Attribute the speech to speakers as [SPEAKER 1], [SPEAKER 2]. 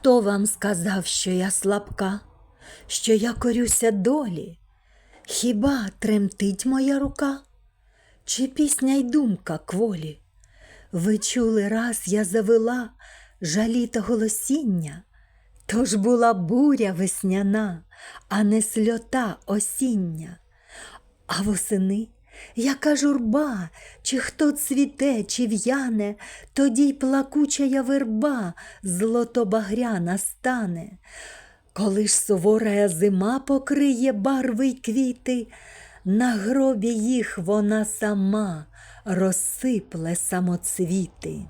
[SPEAKER 1] Хто вам сказав, що я слабка, що я корюся долі? Хіба тремтить моя рука? Чи пісня й думка кволі? Ви чули, раз я завела жалі та голосіння, тож була буря весняна, а не сльота осіння. А восени, яка журба, чи хто цвіте, чи в'яне, тоді й плакучая верба злотобагряна стане. Коли ж сувора зима покриє барви й квіти, на гробі їх вона сама розсипле самоцвіти.